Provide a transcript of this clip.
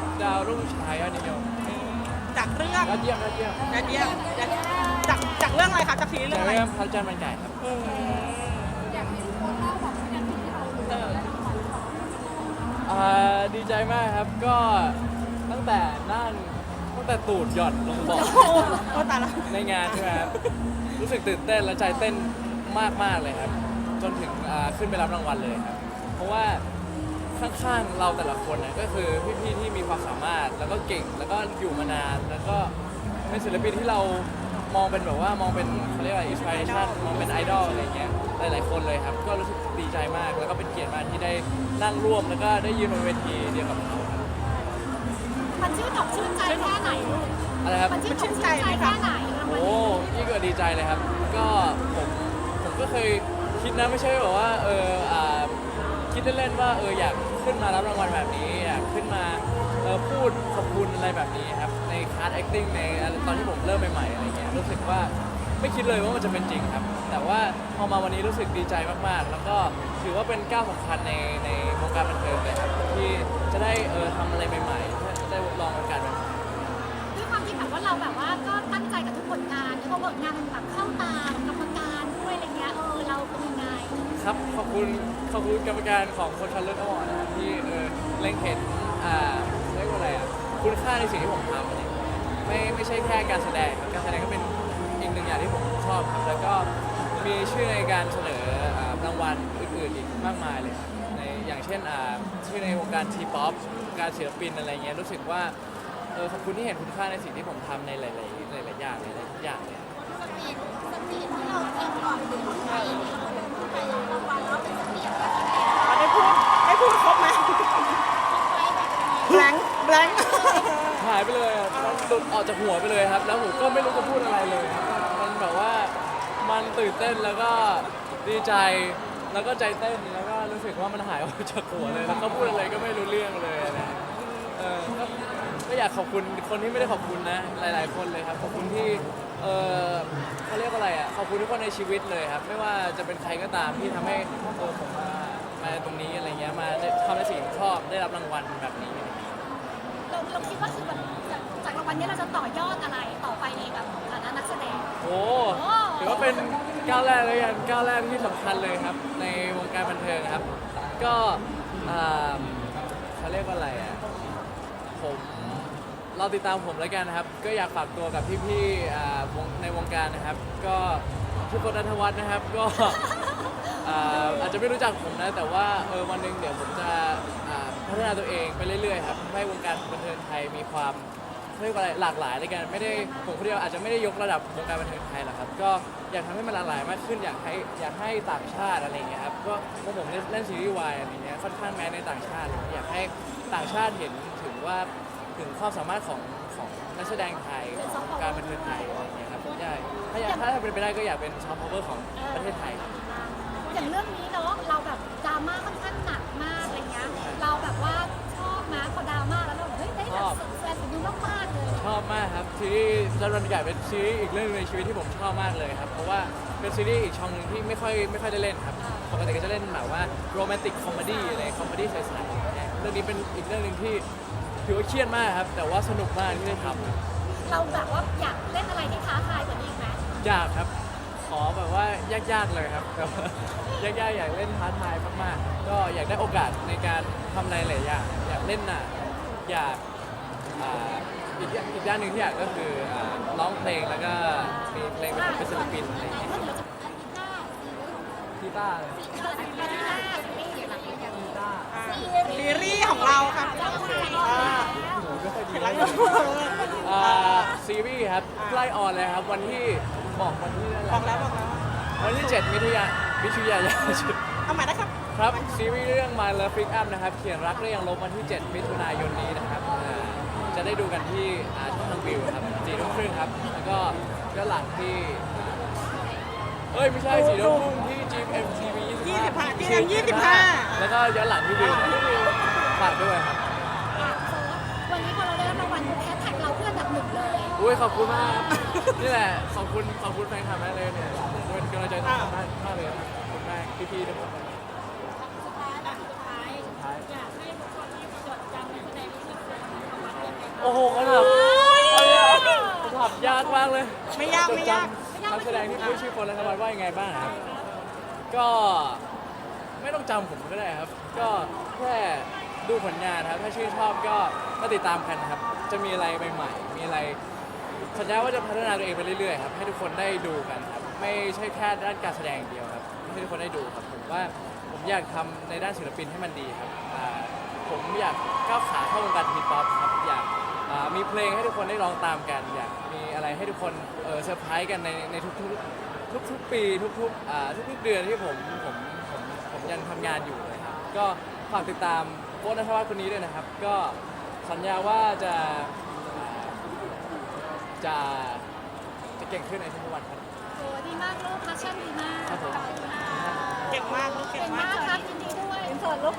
ครับดาวรุ่งฉายอดนิยมจากเรื่องยอดเยี่ยมยอดเยี่ยมยอดเยี่ยมยอดเยี่ยมจากจากเรื่องอะไรคะจากซีรีส์เรื่จาอกงอะไรเรื่องพระจันทร์มันไก่ครับ อืมอยากให้ทุกคนเล่าแบบวินาทีที่เรารู้เอออ่าดีใจมากครับก็ตั้งแต่นั่งตั้งแต่ตูดหย่อนลงบ่อโอ้โหโอ้ตายละในงานใช่ไหมครับรู้สึกตื่นเต้นและใจเต้นมากมากๆเลยครับ จนถึงอ่าขึ้นไปรับรางวัลเลยครับ เพราะว่า ข้างๆเราแต่ละคนนะก็คือพี่ๆที่มีความสามารถแล้วก็เก่งแล้วก็อยู่มานานแล้วก็เป็นศิลปินที่เรามองเป็นแบบว่ามองเป็นเขาเรียกว่าอินสปิเรชันมองเป็นไอดอลอะไรเงี้ยหลายๆคนเลยครับ ก็รู้สึกดีใจมากแล้วก็เป็นเกียรติมากที่ได้นั่งร่วมแล้วก็ได้ยืนบนเวทีเดียวกับเขาครับมันชื่นอกชื่นใจแค่ไหนลูกอะไรครับ มันชื่นอกชื่นใจแค่ไหนรางวัลโอ้นี้ยิ่งกว่าดีใจเลยครับ ก็ผมผมก็เคยคิดนะไม่ใช่แบบว่าเอออ่า คิดเล่นๆว่าเอออยากขึ้นมารับรางวัลแบบนี้อยากขึ้นมาเออพูดขอบคุณอะไรแบบนี้ครับในคลาส acting ในตอนที่ผมเริ่มใหม่ๆอะไรเงี้ยรู้สึกว่าไม่คิดเลยว่ามันจะเป็นจริงครับ แต่ว่าพอมาวันนี้รู้สึกดีใจมากๆ แล้วก็ถือว่าเป็นก้าวสำคัญในในวงการบันเทิงเลยครับที่จะได้เออทำอะไรใหม่ๆจะได้ลองโอกาสใหม่ๆด้วยความที่แบบว่าเราแบบว่าก็ตั้งใจกับทุกผลงานแล้วก็ผลงานมันแบบเข้าตากรรมการ เงี้ยเออเราเป็นยังไงครับขอบคุณขอบคุณกรรมการของคนชันเลือกอวอร์ดนะครับที่เออเล็งเห็นอ่าเรียกว่าอะไรอะคุณค่าในสิ่งที่ผมทำไรอย่างเงี้ยไม่ไม่ใช่แค่การแสดงครับการแสดงก็เป็นอีกหนึ่งอย่างที่ผมชอบครับแล้วก็มีชื่อในการเสนออ่ารางวัลอื่นๆอีกมากมายเลยครับในอย่างเช่นอ่าชื่อในวงการทีป๊อปการศิลปินอะไรเงี้ยรู้สึกว่าเออขอบคุณที่เห็นคุณค่าในสิ่งที่ผมทำในหลายๆหลายๆอย่างเลยหลายๆอย่างเลย สปีดสปีดที่เราเตรียมก่อนถึงไปไปรางวัลแล้วเป็นสปีดแบบได้พูดได้พูดครบไหม blank blank หายไปเลยอะมันหลุดออกจากหัวไปเลยครับ แล้วผมก็ไม่รู้จะพูดอะไรเลยครับมันแบบว่ามันตื่นเต้นแล้วก็ดีใจแล้วก็ใจเต้นแล้วก็รู้สึกว่ามันหายออกจากหัวเลยแล้วก็พูดอะไรก็ไม่รู้เรื่องเลยอะ เออก็ก็อยากขอบคุณคนที่ไม่ได้ขอบคุณนะ หลาย ๆ คนเลยครับ ขอบคุณที่เออเขาเรียกว่าอะไรอะขอบคุณทุกคนในชีวิตเลยครับ ไม่ว่าจะเป็นใครก็ตามที่ทำให้เออผมมามาตรงนี้อะไรเงี้ยมาได้ทำในสิ่งที่ชอบได้รับรางวัลแบบนี้ เราเราคิดว่าคือแบบจากจากรางวัลนี้เราจะต่อยอดอะไรต่อไปในแบบฐานะนักแสดง โอ้ถือว่าเป็นก้าวแรกเลยกันก้าวแรกที่สำคัญเลยครับ ในวงการบันเทิงครับ ก็อ่าเขาเรียกว่าอะไรอะผมเราติดตามผมแล้วกันนะครับ ก็อยากฝากตัวกับพี่ๆอ่าวงในวงการนะครับ ก็ทุกคนนัทวัฒน์นะครับ ก็อ่าอาจจะไม่รู้จักผมนะ แต่ว่าเออวันหนึ่งเดี๋ยวผมจะอ่าพัฒนาตัวเองไปเรื่อยๆครับให้วงการบันเทิงไทยมีความเรียกว่าอะไรหลากหลายในกันไม่ได้ผมคนเดียวอาจจะไม่ได้ยกระดับวงการบันเทิงไทยหรอกครับ ก็อยากทำให้มันหลากหลายมากขึ้นอยากให้อยากให้ต่างชาติอะไรอย่างเงี้ยครับก็พราผมเล่นเล่นซีรีส์วายอะไรเงี้ยค่อนข้างแมสในต่างชาติ อยากให้ต่างชาติเห็นถึงว่า ถึงความสามารถของของนักแสดงไทยวงการบันเทิงไทยอะไรอย่างเงี้ยครับใช่ถ้าอยากถ้าเป็นไปได้ก็อยากเป็นซอฟต์พาวเวอร์ของประเทศไทย อย่างเรื่องนี้เนาะเราแบบดราม่าค่อนข้างหนักมากอะไรเงี้ยเราแบบว่าชอบนะพอดราม่าแล้วเราเฮ้ยได้แบบ แฟนดูมากๆเลยชอบมากครับซีรีส์จันทร์วันใหญ่เป็นซีรีส์อีกเรื่องหนึงในชีวิตที่ผมชอบมากเลยครับเพราะว่าเป็นซีรีส์อีกช่องหนึ่งที่ไม่ค่อยไม่ค่อยได้เล่นครับปกติก็จะเล่นแบบว่าโรแมนติกคอมเมดี้อะไรคอมเมดี้ใสๆเรื่องนี้เป็นอีกเรื่องหนึ่งที่ ถือว่าเครียดมากครับ แต่ว่าสนุกมากที่ได้ทำครับเราแบบว่าอยากเล่นอะไรที่ท้าทายกว่านี้อีกไหมยากครับ ขอแบบว่ายากๆเลยครับแต่ว่ายากๆอยากเล่นท้าทายมากๆ ก็อยากได้โอกาสในการทำอะไรหลายอย่างอยากเล่นหนังอยากอ่าอีกอย่างอีกด้านหนึ่งที่อยากก็คืออ่าร้องเพลงแล้วก็มีเพลงเป็นศิลปินอะไรอย่างเงี้ยถ้าเดี๋ยวจะอาทิตย์หน้ากีตาร์เลยอาทิตย์หน้าซีรีส์อย่างไรอย่างกีตาร์ ซีรีส์ของเราค่ะเจ้าชายอ่าหนูไม่ค่อยดีเห็นแล้วอ่าซีรีส์ครับใกล้ออนเลยครับ วันที่บอกวันที่นั่นแหบอละกแล้วบอกแล้ววันที่ 7 มิถุนายนมิถุนายนเอาใหม่นะครับครับซีรีส์เรื่อง My Love Pick Up นะครับ เขียนรักได้ยังลบวันที่ 7 มิถุนายนนี้นะครับอ่าจะได้ดูกันที่อ่าช่องทางวิวครับสี่ทุ่มครึ่งครับ แล้วก็ย้อนหลังที่เอ้ย ไม่ใช่สี่ทุ่มครึ่งที่ GMTV 25 GM 25แล้วก็ย้อนหลังที่วิวฝากด้วยครับวันนี้พอเราได้รับรางวัลแฮชแท็กเราเพื่อนดับหนึ่งเลยอุ้ยขอบคุณมากครับนี่แหละขอบคุณขอบคุณแฟนคลับมากเลยเนี่ยเป็นกำลังใจสำคัญมากมากเลยครับขอบคุณมากพี่ๆทุกคนสุดท้ายแบบสุดท้ายสุดท้ายอยากให้ทุกคนที่จดจำนักแสดงที่สุดโหเขาถามเขาถามยากมากเลยไม่ยากไม่ยากจดจำนักแสดงที่พูดชื่อคนและสวัสดิ์ว่ายังไงบ้างครับก็ ไม่ต้องจำผมก็ได้ครับ ก็แค่ดูผลงานครับ ถ้าชื่นชอบก็มาติดตามกันครับ จะมีอะไรใหม่ๆ มีอะไรสัญญาว่าจะพัฒนาตัวเองไปเรื่อยๆครับ ให้ทุกคนได้ดูกันครับ ไม่ใช่แค่ด้านการแสดงอย่างเดียวครับ ให้ทุกคนได้ดูครับ ผมว่าผมอยากทำในด้านศิลปินให้มันดีครับอ่าผมอยากก้าวขาเข้าวงการฮิปฮอปครับ อยากอ่ามีเพลงให้ทุกคนได้ร้องตามกัน อยากมีอะไรให้ทุกคนเออเซอร์ไพรส์กันในในทุกๆ ทุกๆปีทุกๆอ่าทุกๆเดือนที่ผมผมผมผม ยังทำงานอยู่เลยครับก็ฝากติดตามโค้ชนัทวัฒน์คนนี้ด้วยนะครับ ก็สัญญาว่าจะอ่าจะจะเก่งขึ้นในทุกๆวันครับ โอ้ดีมากลูกพัชชั่นดีมากครับผม ขอบคุณค่ะเก่งมากลูกเก่เก่งงมามากกครับยินดีด้วย อินเสิร์ตลูก